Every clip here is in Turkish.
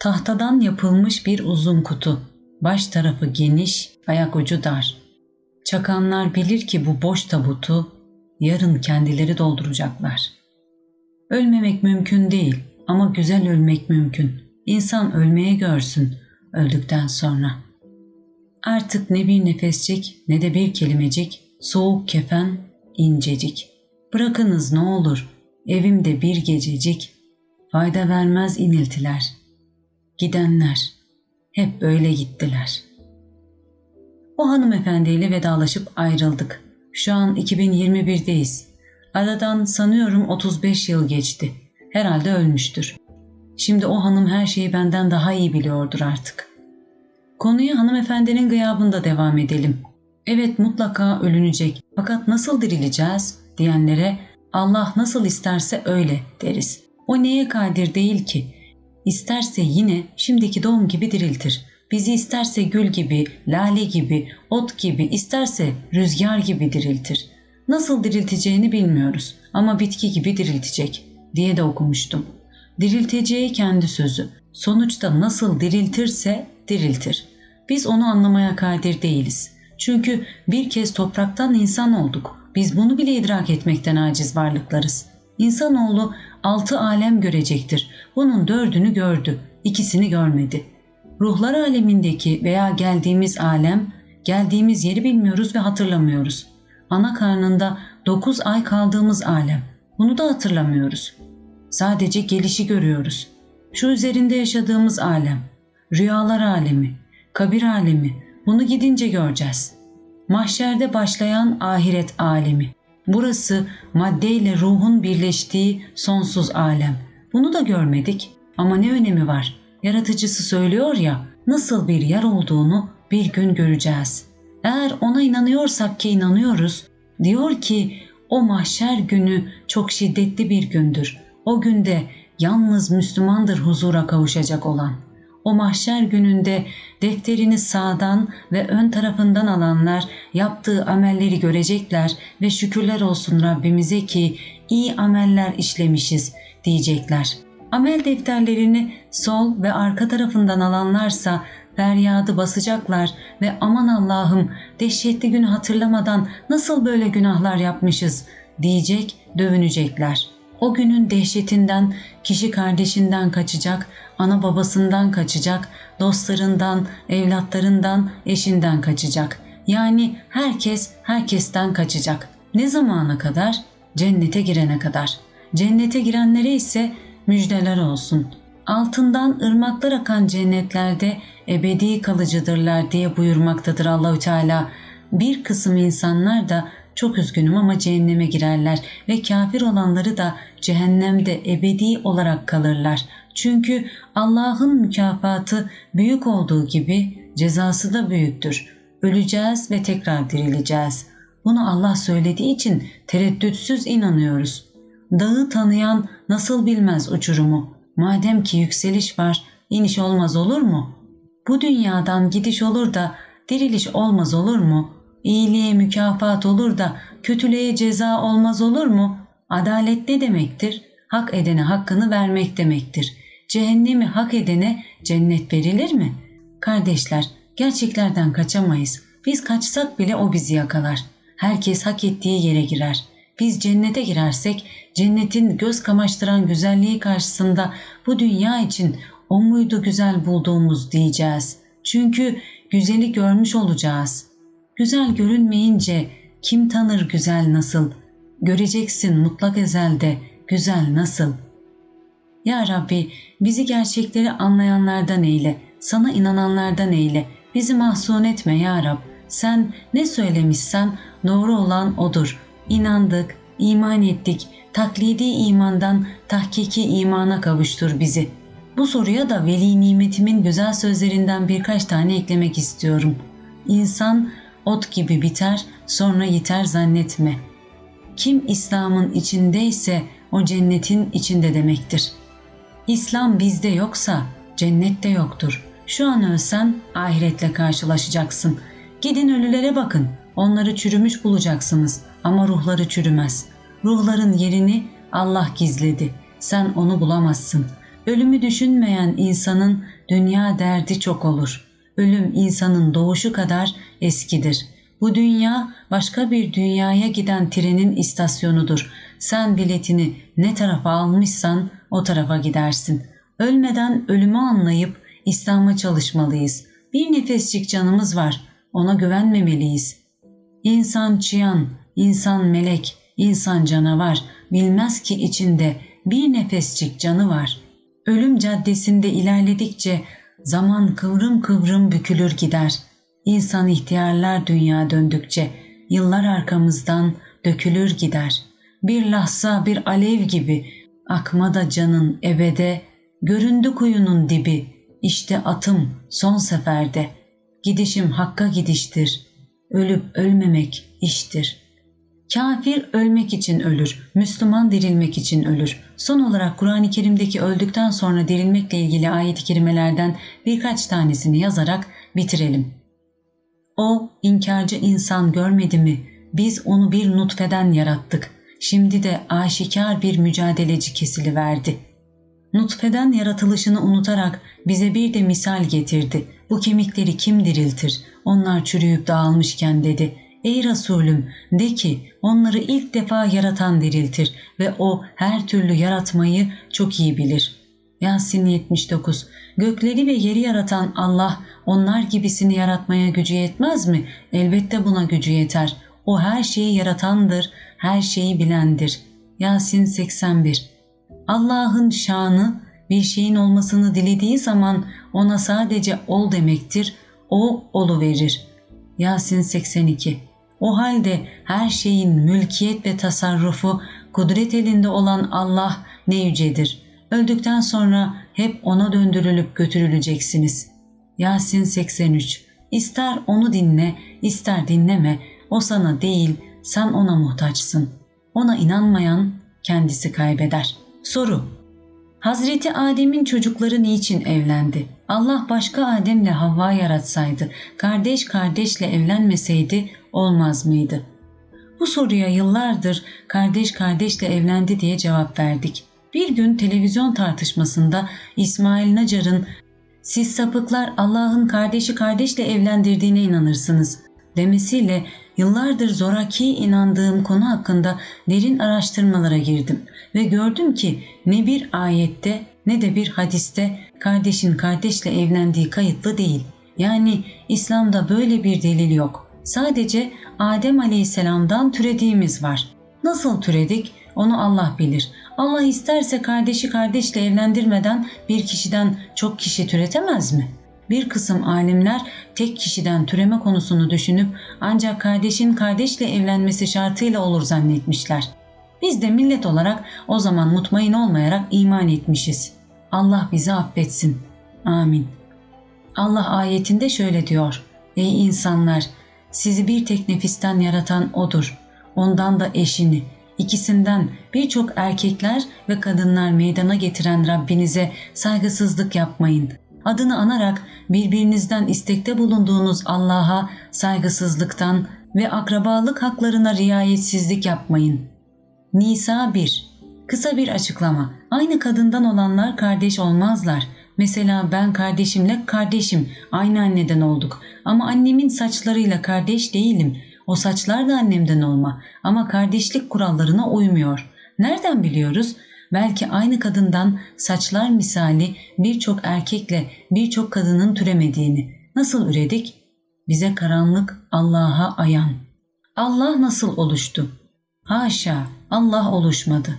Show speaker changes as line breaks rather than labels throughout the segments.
Tahtadan yapılmış bir uzun kutu. Baş tarafı geniş, ayak ucu dar. Çakanlar bilir ki bu boş tabutu yarın kendileri dolduracaklar. Ölmemek mümkün değil ama güzel ölmek mümkün. İnsan ölmeye görsün öldükten sonra. Artık ne bir nefescik ne de bir kelimecik, soğuk kefen incecik. Bırakınız ne olur, evimde bir gececik, fayda vermez iniltiler. Gidenler, hep böyle gittiler. O hanımefendiyle vedalaşıp ayrıldık. Şu an 2021'deyiz. Aradan sanıyorum 35 yıl geçti. Herhalde ölmüştür. Şimdi o hanım her şeyi benden daha iyi biliyordur artık. Konuya hanımefendinin gıyabında devam edelim. Evet mutlaka ölünecek fakat nasıl dirileceğiz diyenlere Allah nasıl isterse öyle deriz. O neye kadir değil ki? İsterse yine şimdiki doğum gibi diriltir. Bizi isterse gül gibi, lale gibi, ot gibi, isterse rüzgar gibi diriltir. Nasıl dirilteceğini bilmiyoruz ama bitki gibi diriltecek diye de okumuştum. Dirilteceği kendi sözü. Sonuçta nasıl diriltirse diriltir. Biz onu anlamaya kadir değiliz. Çünkü bir kez topraktan insan olduk. Biz bunu bile idrak etmekten aciz varlıklarız. İnsanoğlu altı alem görecektir. Bunun dördünü gördü, ikisini görmedi. Ruhlar alemindeki veya geldiğimiz alem, geldiğimiz yeri bilmiyoruz ve hatırlamıyoruz. Ana karnında dokuz ay kaldığımız alem, bunu da hatırlamıyoruz. Sadece gelişi görüyoruz. Şu üzerinde yaşadığımız alem, rüyalar alemi, kabir alemi, bunu gidince göreceğiz. Mahşerde başlayan ahiret alemi. Burası maddeyle ruhun birleştiği sonsuz alem. Bunu da görmedik ama ne önemi var? Yaratıcısı söylüyor ya nasıl bir yer olduğunu bir gün göreceğiz. Eğer ona inanıyorsak ki inanıyoruz, diyor ki o mahşer günü çok şiddetli bir gündür. O günde yalnız Müslümandır huzura kavuşacak olan. O mahşer gününde defterini sağdan ve ön tarafından alanlar yaptığı amelleri görecekler ve şükürler olsun Rabbimize ki iyi ameller işlemişiz diyecekler. Amel defterlerini sol ve arka tarafından alanlarsa feryadı basacaklar ve aman Allah'ım dehşetli günü hatırlamadan nasıl böyle günahlar yapmışız diyecek dövünecekler. O günün dehşetinden kişi kardeşinden kaçacak, ana babasından kaçacak, dostlarından, evlatlarından, eşinden kaçacak. Yani herkes herkesten kaçacak. Ne zamana kadar? Cennete girene kadar. Cennete girenlere ise müjdeler olsun. Altından ırmaklar akan cennetlerde ebedi kalıcıdırlar diye buyurmaktadır Allahü Teala. Bir kısım insanlar da çok üzgünüm ama cehenneme girerler ve kafir olanları da cehennemde ebedi olarak kalırlar. Çünkü Allah'ın mükafatı büyük olduğu gibi cezası da büyüktür. Öleceğiz ve tekrar dirileceğiz. Bunu Allah söylediği için tereddütsüz inanıyoruz. Dağı tanıyan nasıl bilmez uçurumu? Madem ki yükseliş var, iniş olmaz olur mu? Bu dünyadan gidiş olur da diriliş olmaz olur mu? İyiliğe mükafat olur da kötülüğe ceza olmaz olur mu? Adalet ne demektir? Hak edene hakkını vermek demektir. Cehennemi hak edene cennet verilir mi? Kardeşler, gerçeklerden kaçamayız. Biz kaçsak bile o bizi yakalar. Herkes hak ettiği yere girer. Biz cennete girersek cennetin göz kamaştıran güzelliği karşısında bu dünya için o muydu güzel bulduğumuz diyeceğiz. Çünkü güzeli görmüş olacağız. Güzel görünmeyince kim tanır güzel nasıl? Göreceksin mutlak ezelde güzel nasıl? Ya Rabbi bizi gerçekleri anlayanlardan eyle, sana inananlardan eyle. Bizi mahzun etme ya Rab. Sen ne söylemişsen doğru olan odur. İnandık, iman ettik. Taklidi imandan tahkiki imana kavuştur bizi. Bu soruya da veli nimetimin güzel sözlerinden birkaç tane eklemek istiyorum. İnsan ot gibi biter, sonra yiter zannetme. Kim İslam'ın içindeyse o cennetin içinde demektir. İslam bizde yoksa cennette yoktur. Şu an ölsen ahiretle karşılaşacaksın. Gidin ölülere bakın. Onları çürümüş bulacaksınız ama ruhları çürümez. Ruhların yerini Allah gizledi. Sen onu bulamazsın. Ölümü düşünmeyen insanın dünya derdi çok olur. Ölüm insanın doğuşu kadar eskidir. Bu dünya başka bir dünyaya giden trenin istasyonudur. Sen biletini ne tarafa almışsan o tarafa gidersin. Ölmeden ölümü anlayıp İslam'a çalışmalıyız. Bir nefescik canımız var. Ona güvenmemeliyiz. İnsan çıyan, insan melek, insan canavar. Bilmez ki içinde bir nefescik canı var. Ölüm caddesinde ilerledikçe zaman kıvrım kıvrım bükülür gider. İnsan ihtiyarlar dünya döndükçe yıllar arkamızdan dökülür gider. Bir lahza bir alev gibi akma da canın ebede, göründü kuyunun dibi, işte atım son seferde. Gidişim hakka gidiştir, ölüp ölmemek iştir.'' Kafir ölmek için ölür, Müslüman dirilmek için ölür. Son olarak Kur'an-ı Kerim'deki öldükten sonra dirilmekle ilgili ayet-i kerimelerden birkaç tanesini yazarak bitirelim. O inkarcı insan görmedi mi? Biz onu bir nutfeden yarattık. Şimdi de aşikar bir mücadeleci kesili verdi. Nutfeden yaratılışını unutarak bize bir de misal getirdi. Bu kemikleri kim diriltir? Onlar çürüyüp dağılmışken dedi. Ey Resulüm de ki onları ilk defa yaratan diriltir ve o her türlü yaratmayı çok iyi bilir. Yasin 79 Gökleri ve yeri yaratan Allah onlar gibisini yaratmaya gücü yetmez mi? Elbette buna gücü yeter. O her şeyi yaratandır, her şeyi bilendir. Yasin 81 Allah'ın şanı bir şeyin olmasını dilediği zaman ona sadece ol demektir. O olu verir. Yasin 82 o halde her şeyin mülkiyet ve tasarrufu kudret elinde olan Allah ne yücedir. Öldükten sonra hep ona döndürülüp götürüleceksiniz. Yasin 83 İster onu dinle, ister dinleme. O sana değil, sen ona muhtaçsın. Ona inanmayan kendisi kaybeder. Soru Hazreti Adem'in çocukları niçin evlendi? Allah başka Adem'le Havva yaratsaydı, kardeş kardeşle evlenmeseydi olmaz mıydı? Bu soruya yıllardır kardeş kardeşle evlendi diye cevap verdik. Bir gün televizyon tartışmasında İsmail Nacar'ın siz sapıklar Allah'ın kardeşi kardeşle evlendirdiğine inanırsınız demesiyle yıllardır zoraki inandığım konu hakkında derin araştırmalara girdim ve gördüm ki ne bir ayette ne de bir hadiste kardeşin kardeşle evlendiği kayıtlı değil. Yani İslam'da böyle bir delil yok. Sadece Adem Aleyhisselam'dan türediğimiz var. Nasıl türedik onu Allah bilir. Allah isterse kardeşi kardeşle evlendirmeden bir kişiden çok kişi türetemez mi? Bir kısım alimler tek kişiden türeme konusunu düşünüp ancak kardeşin kardeşle evlenmesi şartıyla olur zannetmişler. Biz de millet olarak o zaman mutmain olmayarak iman etmişiz. Allah bizi affetsin. Amin. Allah ayetinde şöyle diyor. Ey insanlar! Sizi bir tek nefisten yaratan O'dur. Ondan da eşini, ikisinden birçok erkekler ve kadınlar meydana getiren Rabbinize saygısızlık yapmayın. Adını anarak birbirinizden istekte bulunduğunuz Allah'a saygısızlıktan ve akrabalık haklarına riayetsizlik yapmayın. Nisa 1 Kısa bir açıklama. Aynı kadından olanlar kardeş olmazlar. Mesela ben kardeşimle kardeşim aynı anneden olduk ama annemin saçlarıyla kardeş değilim. O saçlar da annemden olma ama kardeşlik kurallarına uymuyor. Nereden biliyoruz? Belki aynı kadından saçlar misali birçok erkekle birçok kadının türemediğini. Nasıl üredik? Bize karanlık Allah'a ayan. Allah nasıl oluştu? Haşa Allah oluşmadı.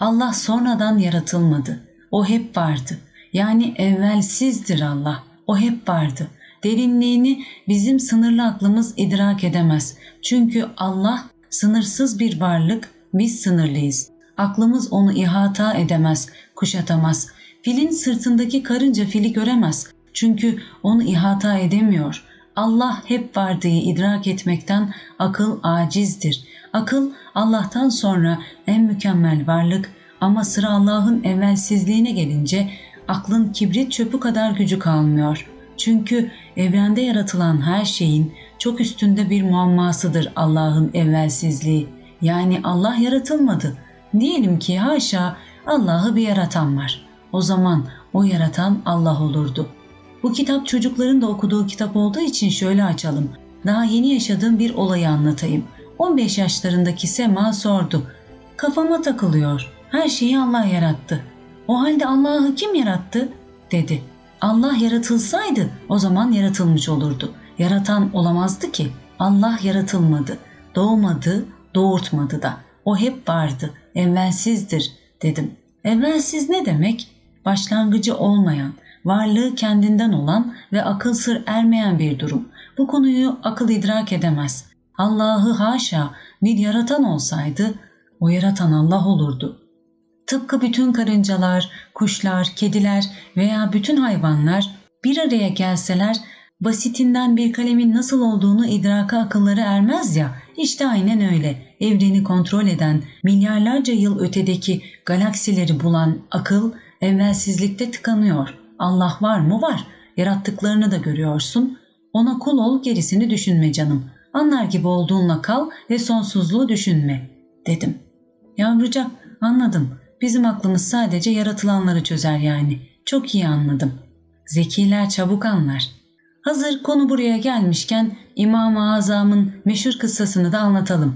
Allah sonradan yaratılmadı. O hep vardı. Yani evvelsizdir Allah. O hep vardı. Derinliğini bizim sınırlı aklımız idrak edemez. Çünkü Allah sınırsız bir varlık, biz sınırlıyız. Aklımız onu ihata edemez, kuşatamaz. Filin sırtındaki karınca fili göremez. Çünkü onu ihata edemiyor. Allah hep vardığı idrak etmekten akıl acizdir. Akıl Allah'tan sonra en mükemmel varlık ama sıra Allah'ın evvelsizliğine gelince aklın kibrit çöpü kadar gücü kalmıyor. Çünkü evrende yaratılan her şeyin çok üstünde bir muammasıdır Allah'ın evvelsizliği. Yani Allah yaratılmadı. Diyelim ki haşa Allah'ı bir yaratan var. O zaman o yaratan Allah olurdu. Bu kitap çocukların da okuduğu kitap olduğu için şöyle açalım. Daha yeni yaşadığım bir olayı anlatayım. 15 yaşlarındaki Sema sordu. Kafama takılıyor. Her şeyi Allah yarattı. O halde Allah'ı kim yarattı? dedi. Allah yaratılsaydı o zaman yaratılmış olurdu. Yaratan olamazdı ki. Allah yaratılmadı. Doğmadı, doğurtmadı da. O hep vardı. Evvelsizdir dedim. Evvelsiz ne demek? Başlangıcı olmayan, varlığı kendinden olan ve akıl sır ermeyen bir durum. Bu konuyu akıl idrak edemez. Allah'ı haşa bir yaratan olsaydı o yaratan Allah olurdu. Tıpkı bütün karıncalar, kuşlar, kediler veya bütün hayvanlar bir araya gelseler basitinden bir kalemin nasıl olduğunu idraka akılları ermez ya işte aynen öyle. Evreni kontrol eden, milyarlarca yıl ötedeki galaksileri bulan akıl evvelsizlikte tıkanıyor. Allah var mı? Var. Yarattıklarını da görüyorsun. Ona kul ol gerisini düşünme canım. Anlar gibi olduğunla kal ve sonsuzluğu düşünme dedim. Yavrucak anladım. Bizim aklımız sadece yaratılanları çözer yani. Çok iyi anladım. Zekiler çabuk anlar. Hazır konu buraya gelmişken İmam-ı Azam'ın meşhur kıssasını da anlatalım.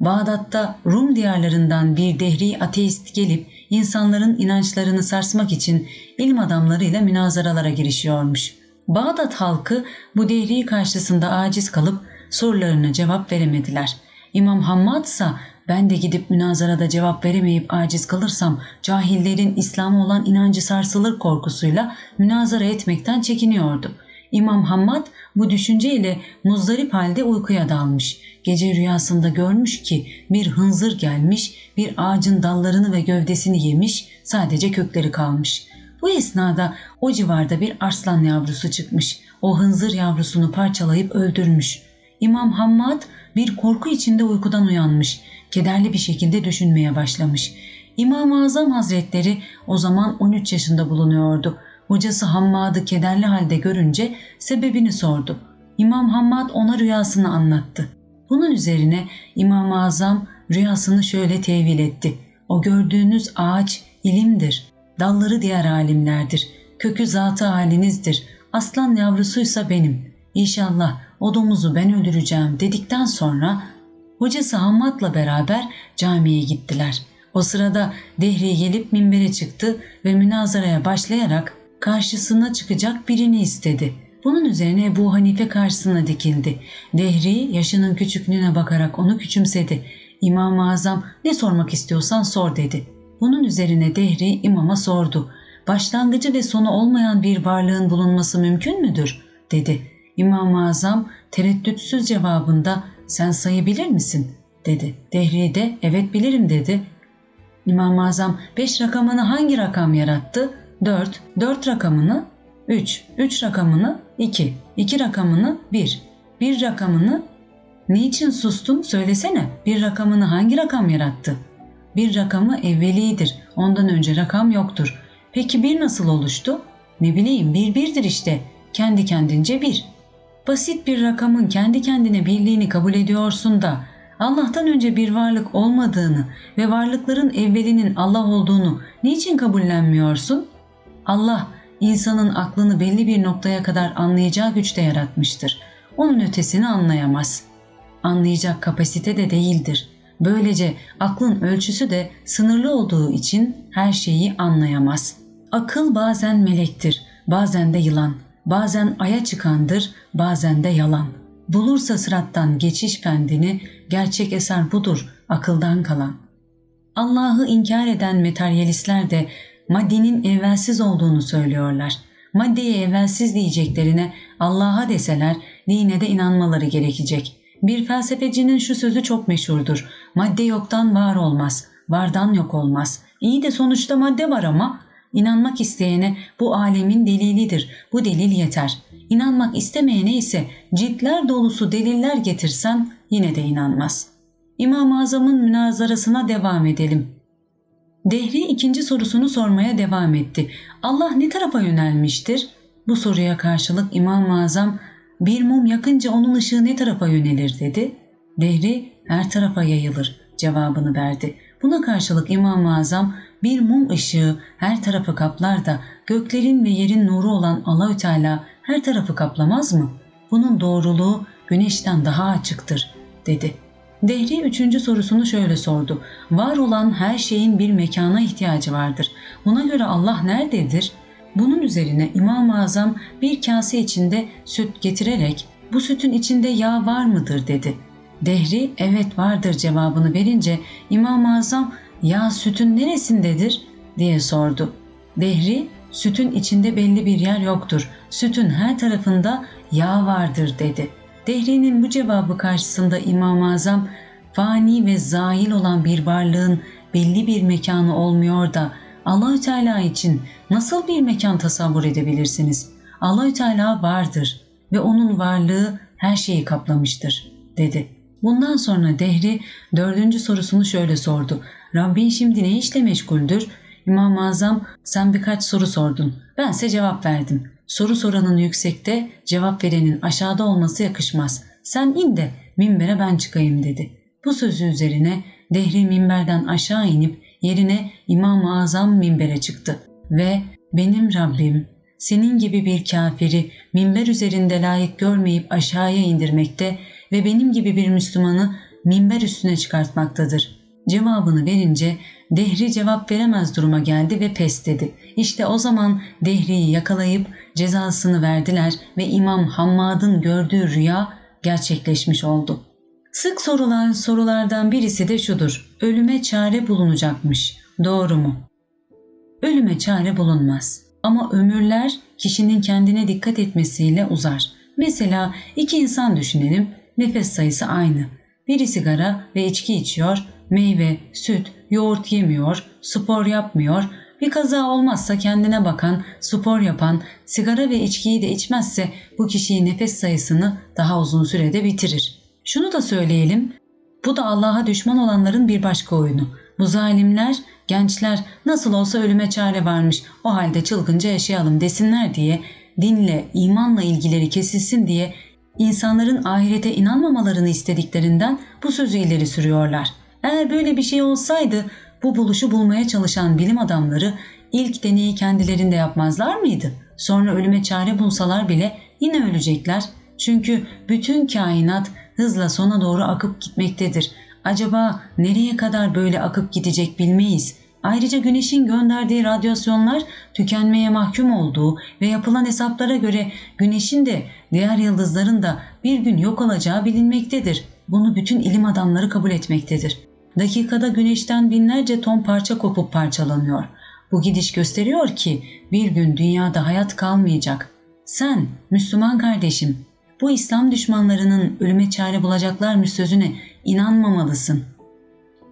Bağdat'ta Rum diyarlarından bir dehri ateist gelip insanların inançlarını sarsmak için ilim adamlarıyla münazaralara girişiyormuş. Bağdat halkı bu dehri karşısında aciz kalıp sorularına cevap veremediler. İmam Hammad ise ben de gidip münazarada cevap veremeyip aciz kalırsam cahillerin İslam'a olan inancı sarsılır korkusuyla münazara etmekten çekiniyordu. İmam Hammad bu düşünceyle muzdarip halde uykuya dalmış. Gece rüyasında görmüş ki bir hınzır gelmiş, bir ağacın dallarını ve gövdesini yemiş, sadece kökleri kalmış. Bu esnada o civarda bir arslan yavrusu çıkmış. O hınzır yavrusunu parçalayıp öldürmüş. İmam Hammad bir korku içinde uykudan uyanmış. Kederli bir şekilde düşünmeye başlamış. İmam-ı Azam Hazretleri o zaman 13 yaşında bulunuyordu. Hocası Hammad'ı kederli halde görünce sebebini sordu. İmam Hammad ona rüyasını anlattı. Bunun üzerine İmam-ı Azam rüyasını şöyle tevil etti. O gördüğünüz ağaç ilimdir. Dalları diğer alimlerdir. Kökü zatı halinizdir. Aslan yavrusuysa benim. İnşallah o domuzu ben öldüreceğim dedikten sonra hocası Hammad'la beraber camiye gittiler. O sırada Dehri gelip minbere çıktı ve münazaraya başlayarak karşısına çıkacak birini istedi. Bunun üzerine Ebu Hanife karşısına dikildi. Dehri yaşının küçüklüğüne bakarak onu küçümsedi. İmam-ı Azam ne sormak istiyorsan sor dedi. Bunun üzerine Dehri imama sordu. Başlangıcı ve sonu olmayan bir varlığın bulunması mümkün müdür? dedi. İmam-ı Azam tereddütsüz cevabında sen sayabilir misin? dedi. Dehri de evet bilirim dedi. İmam-ı Azam beş rakamını hangi rakam yarattı? 4, 4 rakamını 3, 3 rakamını 2, 2 rakamını 1, 1 rakamını Niçin sustun söylesene bir rakamını hangi rakam yarattı? Bir rakamı evvelidir ondan önce rakam yoktur. Peki bir nasıl oluştu? Ne bileyim bir birdir işte kendi kendince bir. Basit bir rakamın kendi kendine birliğini kabul ediyorsun da Allah'tan önce bir varlık olmadığını ve varlıkların evvelinin Allah olduğunu niçin kabullenmiyorsun? Allah insanın aklını belli bir noktaya kadar anlayacağı güçte yaratmıştır. Onun ötesini anlayamaz. Anlayacak kapasite de değildir. Böylece aklın ölçüsü de sınırlı olduğu için her şeyi anlayamaz. Akıl bazen melektir, bazen de yılan, bazen aya çıkandır, bazen de yalan. Bulursa sırattan geçiş pendini, gerçek eser budur, akıldan kalan. Allah'ı inkar eden materyalistler de maddenin evvelsiz olduğunu söylüyorlar. Maddeye evvelsiz diyeceklerine Allah'a deseler dine de inanmaları gerekecek. Bir felsefecinin şu sözü çok meşhurdur. Madde yoktan var olmaz, vardan yok olmaz. İyi de sonuçta madde var ama inanmak isteyene bu alemin delilidir. Bu delil yeter. İnanmak istemeyene ise ciltler dolusu deliller getirsen yine de inanmaz. İmam-ı Azam'ın münazarasına devam edelim. Dehri ikinci sorusunu sormaya devam etti. Allah ne tarafa yönelmiştir? Bu soruya karşılık İmam-ı Azam bir mum yakınca onun ışığı ne tarafa yönelir dedi. Dehri her tarafa yayılır cevabını verdi. Buna karşılık İmam-ı Azam bir mum ışığı her tarafı kaplar da göklerin ve yerin nuru olan Allahü Teala her tarafı kaplamaz mı? Bunun doğruluğu güneşten daha açıktır dedi. Dehri üçüncü sorusunu şöyle sordu. Var olan her şeyin bir mekana ihtiyacı vardır. Buna göre Allah nerededir? Bunun üzerine İmam-ı Azam bir kase içinde süt getirerek bu sütün içinde yağ var mıdır dedi. Dehri evet vardır cevabını verince İmam-ı Azam ya sütün neresindedir diye sordu. Dehri sütün içinde belli bir yer yoktur. Sütün her tarafında yağ vardır dedi. Dehri'nin bu cevabı karşısında İmam-ı Azam fani ve zail olan bir varlığın belli bir mekanı olmuyor da Allahü Teala için nasıl bir mekan tasavvur edebilirsiniz? Allahü Teala vardır ve onun varlığı her şeyi kaplamıştır dedi. Bundan sonra Dehri dördüncü sorusunu şöyle sordu. Rabbin şimdi ne işle meşguldür? İmam-ı Azam sen birkaç soru sordun. Bense cevap verdim. Soru soranın yüksekte, cevap verenin aşağıda olması yakışmaz. Sen in de minbere ben çıkayım dedi. Bu sözü üzerine Dehri minberden aşağı inip yerine İmam-ı Azam minbere çıktı ve benim Rabbim senin gibi bir kafiri minber üzerinde layık görmeyip aşağıya indirmekte ve benim gibi bir Müslümanı minber üstüne çıkartmaktadır. Cevabını verince Dehri cevap veremez duruma geldi ve pes dedi. İşte o zaman Dehri'yi yakalayıp cezasını verdiler ve İmam Hammad'ın gördüğü rüya gerçekleşmiş oldu. Sık sorulan sorulardan birisi de şudur. Ölüme çare bulunacakmış. Doğru mu? Ölüme çare bulunmaz. Ama ömürler kişinin kendine dikkat etmesiyle uzar. Mesela iki insan düşünelim. Nefes sayısı aynı. Biri sigara ve içki içiyor, meyve, süt, yoğurt yemiyor, spor yapmıyor. Bir kaza olmazsa kendine bakan, spor yapan, sigara ve içkiyi de içmezse bu kişiyi nefes sayısını daha uzun sürede bitirir. Şunu da söyleyelim, bu da Allah'a düşman olanların bir başka oyunu. Bu zalimler, gençler nasıl olsa ölüme çare varmış, o halde çılgınca yaşayalım desinler diye, dinle, imanla ilgileri kesilsin diye insanların ahirete inanmamalarını istediklerinden bu sözü ileri sürüyorlar. Eğer böyle bir şey olsaydı bu buluşu bulmaya çalışan bilim adamları ilk deneyi kendilerinde yapmazlar mıydı? Sonra ölüme çare bulsalar bile yine ölecekler. Çünkü bütün kainat hızla sona doğru akıp gitmektedir. Acaba nereye kadar böyle akıp gidecek bilmeyiz. Ayrıca güneşin gönderdiği radyasyonlar tükenmeye mahkum olduğu ve yapılan hesaplara göre güneşin de diğer yıldızların da bir gün yok olacağı bilinmektedir. Bunu bütün ilim adamları kabul etmektedir. Dakikada güneşten binlerce ton parça kopup parçalanıyor. Bu gidiş gösteriyor ki bir gün dünyada hayat kalmayacak. Sen Müslüman kardeşim bu İslam düşmanlarının ölüme çare bulacaklarmış sözüne inanmamalısın.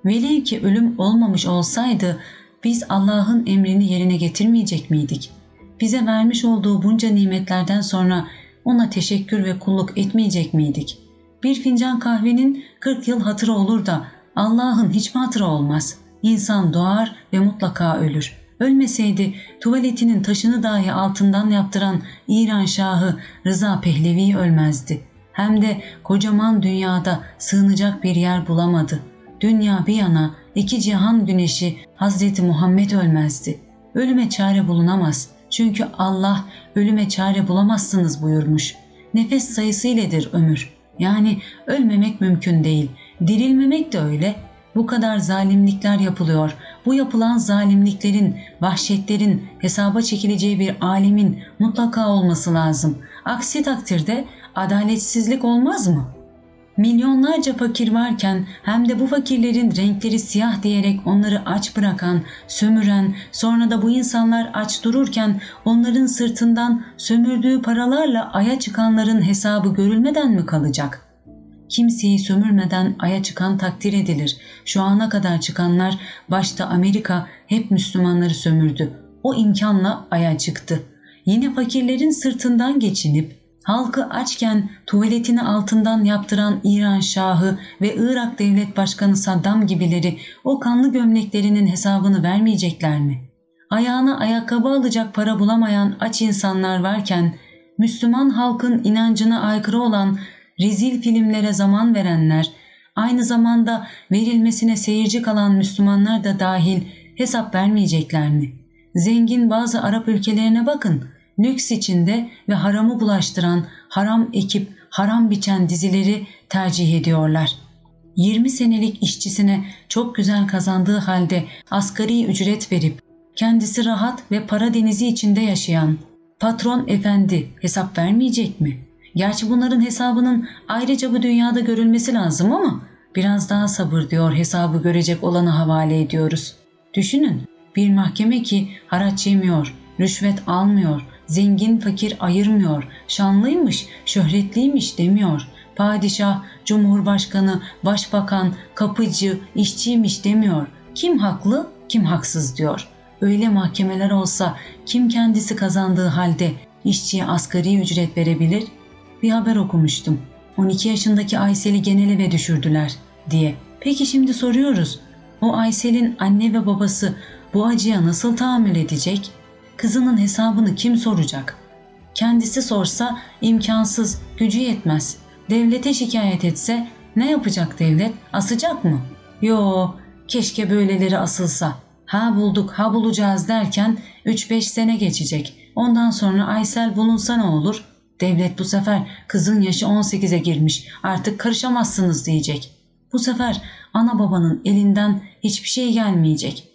Velev ki ölüm olmamış olsaydı biz Allah'ın emrini yerine getirmeyecek miydik? Bize vermiş olduğu bunca nimetlerden sonra ona teşekkür ve kulluk etmeyecek miydik? Bir fincan kahvenin 40 yıl hatırı olur da Allah'ın hiç hatırı olmaz? İnsan doğar ve mutlaka ölür. Ölmeseydi tuvaletinin taşını dahi altından yaptıran İran Şahı Rıza Pehlevi ölmezdi. Hem de kocaman dünyada sığınacak bir yer bulamadı. Dünya bir yana iki cihan güneşi Hazreti Muhammed ölmezdi. Ölüme çare bulunamaz. Çünkü Allah ölüme çare bulamazsınız buyurmuş. Nefes sayısı iledir ömür. Yani ölmemek mümkün değil. Dirilmemek de öyle. Bu kadar zalimlikler yapılıyor. Bu yapılan zalimliklerin, vahşetlerin hesaba çekileceği bir alemin mutlaka olması lazım. Aksi takdirde adaletsizlik olmaz mı? Milyonlarca fakir varken hem de bu fakirlerin renkleri siyah diyerek onları aç bırakan, sömüren, sonra da bu insanlar aç dururken onların sırtından sömürdüğü paralarla aya çıkanların hesabı görülmeden mi kalacak?'' Kimseyi sömürmeden aya çıkan takdir edilir. Şu ana kadar çıkanlar başta Amerika hep Müslümanları sömürdü. O imkanla aya çıktı. Yine fakirlerin sırtından geçinip halkı açken tuvaletini altından yaptıran İran Şahı ve Irak Devlet Başkanı Saddam gibileri o kanlı gömleklerinin hesabını vermeyecekler mi? Ayağına ayakkabı alacak para bulamayan aç insanlar varken Müslüman halkın inancına aykırı olan rezil filmlere zaman verenler, Aynı zamanda verilmesine seyirci kalan Müslümanlar da dahil hesap vermeyecekler mi? Zengin bazı Arap ülkelerine bakın. Lüks içinde ve haramı bulaştıran, haram ekip, haram biçen dizileri tercih ediyorlar. 20 senelik işçisine çok güzel kazandığı halde asgari ücret verip kendisi rahat ve para denizi içinde yaşayan patron efendi hesap vermeyecek mi? Gerçi bunların hesabının ayrıca bu dünyada görülmesi lazım ama biraz daha sabır diyor hesabı görecek olanı havale ediyoruz. Düşünün bir mahkeme ki haraç yemiyor, rüşvet almıyor, zengin fakir ayırmıyor, şanlıymış, şöhretliymiş demiyor. Padişah, cumhurbaşkanı, başbakan, kapıcı, işçiymiş demiyor. Kim haklı, kim haksız diyor. Öyle mahkemeler olsa kim kendisi kazandığı halde işçiye asgari ücret verebilir? Bir haber okumuştum. 12 yaşındaki Aysel'i genel eve düşürdüler diye. Peki şimdi soruyoruz. O Aysel'in anne ve babası bu acıya nasıl tahammül edecek? Kızının hesabını kim soracak? Kendisi sorsa imkansız, gücü yetmez. Devlete şikayet etse ne yapacak devlet? Asacak mı? Yo, keşke böyleleri asılsa. Ha bulduk, ha bulacağız derken 3-5 sene geçecek. Ondan sonra Aysel bulunsa ne olur? Devlet bu sefer kızın yaşı 18'e girmiş artık karışamazsınız diyecek. Bu sefer ana babanın elinden hiçbir şey gelmeyecek.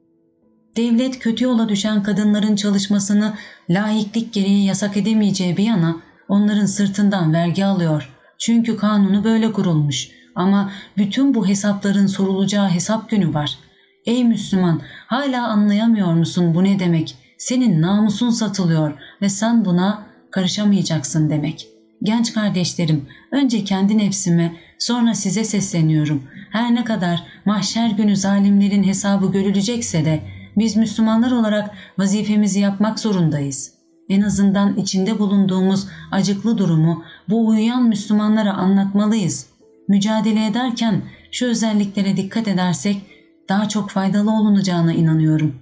Devlet kötü yola düşen kadınların çalışmasını laiklik gereği yasak edemeyeceği bir yana onların sırtından vergi alıyor. Çünkü kanunu böyle kurulmuş. Ama bütün bu hesapların sorulacağı hesap günü var. Ey Müslüman hala anlayamıyor musun bu ne demek? Senin namusun satılıyor ve sen buna karışamayacaksın demek. Genç kardeşlerim, önce kendi nefsime, sonra size sesleniyorum. Her ne kadar mahşer günü zalimlerin hesabı görülecekse de biz Müslümanlar olarak vazifemizi yapmak zorundayız. En azından içinde bulunduğumuz acıklı durumu bu uyuyan Müslümanlara anlatmalıyız. Mücadele ederken şu özelliklere dikkat edersek daha çok faydalı olunacağına inanıyorum.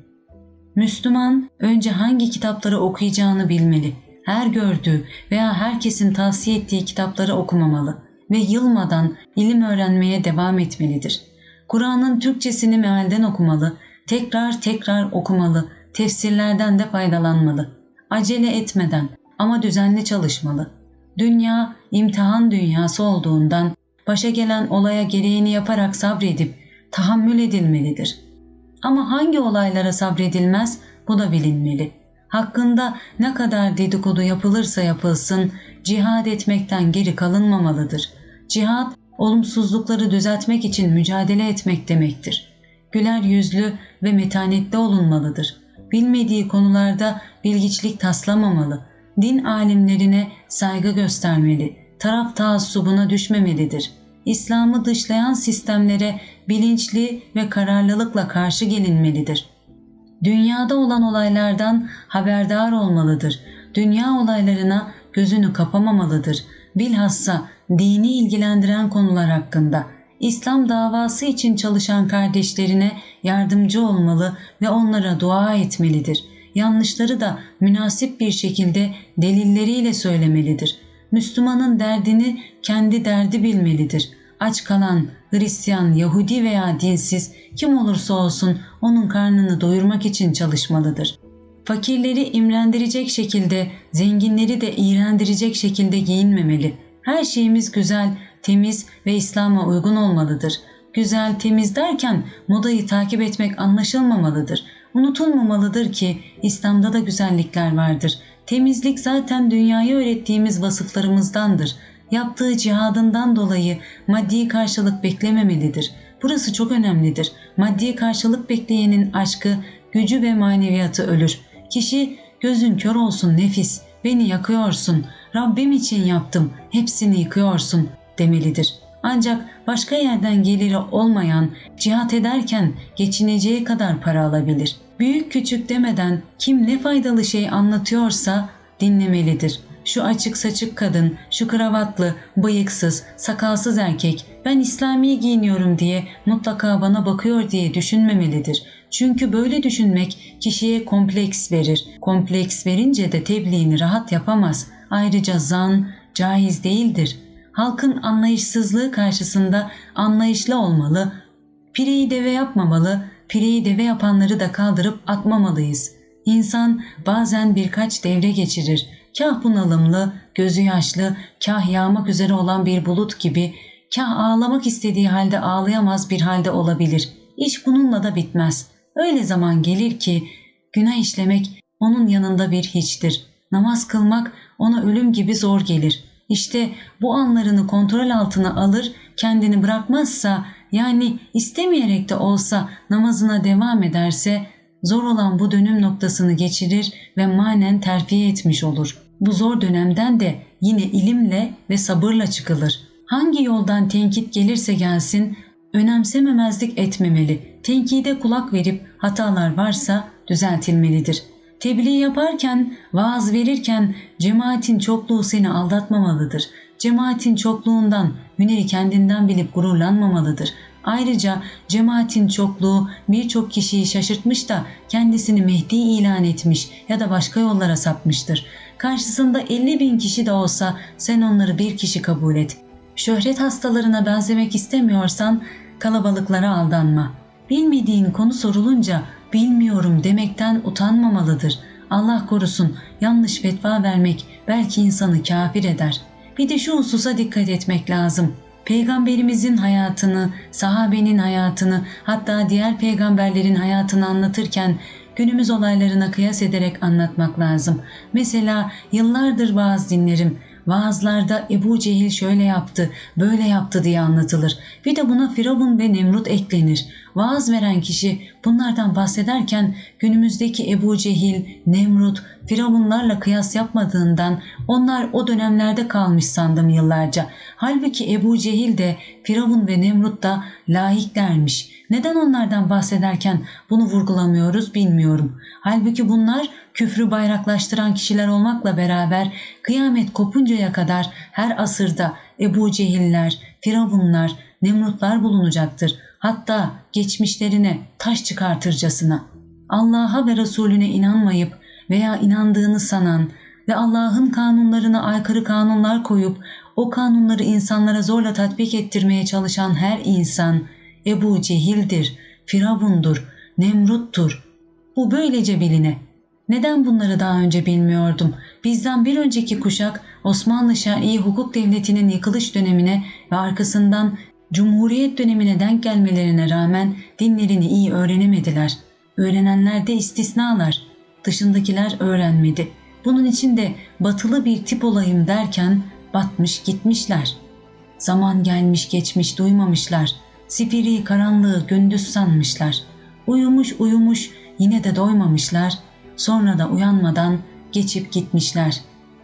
Müslüman önce hangi kitapları okuyacağını bilmeli her gördüğü veya herkesin tavsiye ettiği kitapları okumamalı ve yılmadan ilim öğrenmeye devam etmelidir. Kur'an'ın Türkçesini mealden okumalı, tekrar tekrar okumalı, tefsirlerden de faydalanmalı. Acele etmeden ama düzenli çalışmalı. Dünya imtihan dünyası olduğundan başa gelen olaya gereğini yaparak sabredip tahammül edilmelidir. Ama hangi olaylara sabredilmez bu da bilinmeli.'' Hakkında ne kadar dedikodu yapılırsa yapılsın cihad etmekten geri kalınmamalıdır. Cihad olumsuzlukları düzeltmek için mücadele etmek demektir. Güler yüzlü ve metanetli olunmalıdır. Bilmediği konularda bilgiçlik taslamamalı. Din alimlerine saygı göstermeli. Taraf taassubuna düşmemelidir. İslam'ı dışlayan sistemlere bilinçli ve kararlılıkla karşı gelinmelidir dünyada olan olaylardan haberdar olmalıdır. Dünya olaylarına gözünü kapamamalıdır. Bilhassa dini ilgilendiren konular hakkında İslam davası için çalışan kardeşlerine yardımcı olmalı ve onlara dua etmelidir. Yanlışları da münasip bir şekilde delilleriyle söylemelidir. Müslümanın derdini kendi derdi bilmelidir. Aç kalan Hristiyan, Yahudi veya dinsiz kim olursa olsun onun karnını doyurmak için çalışmalıdır. Fakirleri imrendirecek şekilde, zenginleri de iğrendirecek şekilde giyinmemeli. Her şeyimiz güzel, temiz ve İslam'a uygun olmalıdır. Güzel, temiz derken modayı takip etmek anlaşılmamalıdır. Unutulmamalıdır ki İslam'da da güzellikler vardır. Temizlik zaten dünyaya öğrettiğimiz vasıflarımızdandır. Yaptığı cihadından dolayı maddi karşılık beklememelidir. Burası çok önemlidir. Maddi karşılık bekleyenin aşkı, gücü ve maneviyatı ölür. Kişi gözün kör olsun nefis, beni yakıyorsun, Rabbim için yaptım, hepsini yıkıyorsun demelidir. Ancak başka yerden geliri olmayan cihat ederken geçineceği kadar para alabilir. Büyük küçük demeden kim ne faydalı şey anlatıyorsa dinlemelidir.'' Şu açık saçık kadın, şu kravatlı, bıyıksız, sakalsız erkek ben İslami giyiniyorum diye mutlaka bana bakıyor diye düşünmemelidir. Çünkü böyle düşünmek kişiye kompleks verir. Kompleks verince de tebliğini rahat yapamaz. Ayrıca zan caiz değildir. Halkın anlayışsızlığı karşısında anlayışlı olmalı, pireyi deve yapmamalı, pireyi deve yapanları da kaldırıp atmamalıyız. İnsan bazen birkaç devre geçirir. Kah bunalımlı, gözü yaşlı, kah yağmak üzere olan bir bulut gibi, kah ağlamak istediği halde ağlayamaz bir halde olabilir. İş bununla da bitmez. Öyle zaman gelir ki günah işlemek onun yanında bir hiçtir. Namaz kılmak ona ölüm gibi zor gelir. İşte bu anlarını kontrol altına alır, kendini bırakmazsa yani istemeyerek de olsa namazına devam ederse zor olan bu dönüm noktasını geçirir ve manen terfiye etmiş olur. Bu zor dönemden de yine ilimle ve sabırla çıkılır. Hangi yoldan tenkit gelirse gelsin önemsememezlik etmemeli. Tenkide kulak verip hatalar varsa düzeltilmelidir. Tebliğ yaparken, vaaz verirken cemaatin çokluğu seni aldatmamalıdır. Cemaatin çokluğundan hüneri kendinden bilip gururlanmamalıdır. Ayrıca cemaatin çokluğu birçok kişiyi şaşırtmış da kendisini Mehdi ilan etmiş ya da başka yollara sapmıştır. Karşısında 50 bin kişi de olsa sen onları bir kişi kabul et. Şöhret hastalarına benzemek istemiyorsan kalabalıklara aldanma. Bilmediğin konu sorulunca bilmiyorum demekten utanmamalıdır. Allah korusun yanlış fetva vermek belki insanı kafir eder. Bir de şu hususa dikkat etmek lazım. Peygamberimizin hayatını, sahabenin hayatını, hatta diğer peygamberlerin hayatını anlatırken günümüz olaylarına kıyas ederek anlatmak lazım. Mesela yıllardır vaaz dinlerim. Vaazlarda Ebu Cehil şöyle yaptı, böyle yaptı diye anlatılır. Bir de buna Firavun ve Nemrut eklenir. Vaaz veren kişi bunlardan bahsederken günümüzdeki Ebu Cehil, Nemrut, Firavunlarla kıyas yapmadığından onlar o dönemlerde kalmış sandım yıllarca. Halbuki Ebu Cehil de Firavun ve Nemrut da laiklermiş. Neden onlardan bahsederken bunu vurgulamıyoruz bilmiyorum. Halbuki bunlar küfrü bayraklaştıran kişiler olmakla beraber kıyamet kopuncaya kadar her asırda Ebu Cehiller, Firavunlar, Nemrutlar bulunacaktır. Hatta geçmişlerine taş çıkartırcasına. Allah'a ve Resulüne inanmayıp veya inandığını sanan ve Allah'ın kanunlarına aykırı kanunlar koyup o kanunları insanlara zorla tatbik ettirmeye çalışan her insan Ebu Cehil'dir, Firavundur, Nemrut'tur. Bu böylece biline. Neden bunları daha önce bilmiyordum? Bizden bir önceki kuşak Osmanlı Şer'i hukuk devletinin yıkılış dönemine ve arkasından Cumhuriyet dönemine denk gelmelerine rağmen dinlerini iyi öğrenemediler. Öğrenenler de istisnalar. Dışındakiler öğrenmedi. Bunun için de batılı bir tip olayım derken batmış gitmişler. Zaman gelmiş geçmiş duymamışlar. Sifiri karanlığı gündüz sanmışlar. Uyumuş uyumuş yine de doymamışlar. Sonra da uyanmadan geçip gitmişler.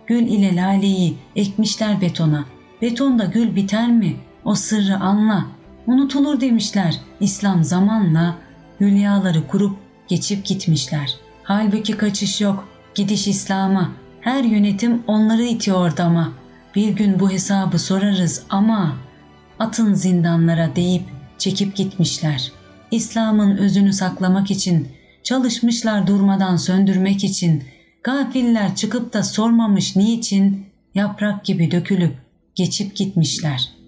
Gül ile laleyi ekmişler betona. Betonda gül biter mi? O sırrı anla. Unutulur demişler. İslam zamanla hülyaları kurup geçip gitmişler. Halbuki kaçış yok. Gidiş İslam'a. Her yönetim onları itiyor dama. Bir gün bu hesabı sorarız ama atın zindanlara deyip çekip gitmişler. İslam'ın özünü saklamak için, çalışmışlar durmadan söndürmek için, gafiller çıkıp da sormamış niçin, yaprak gibi dökülüp geçip gitmişler.''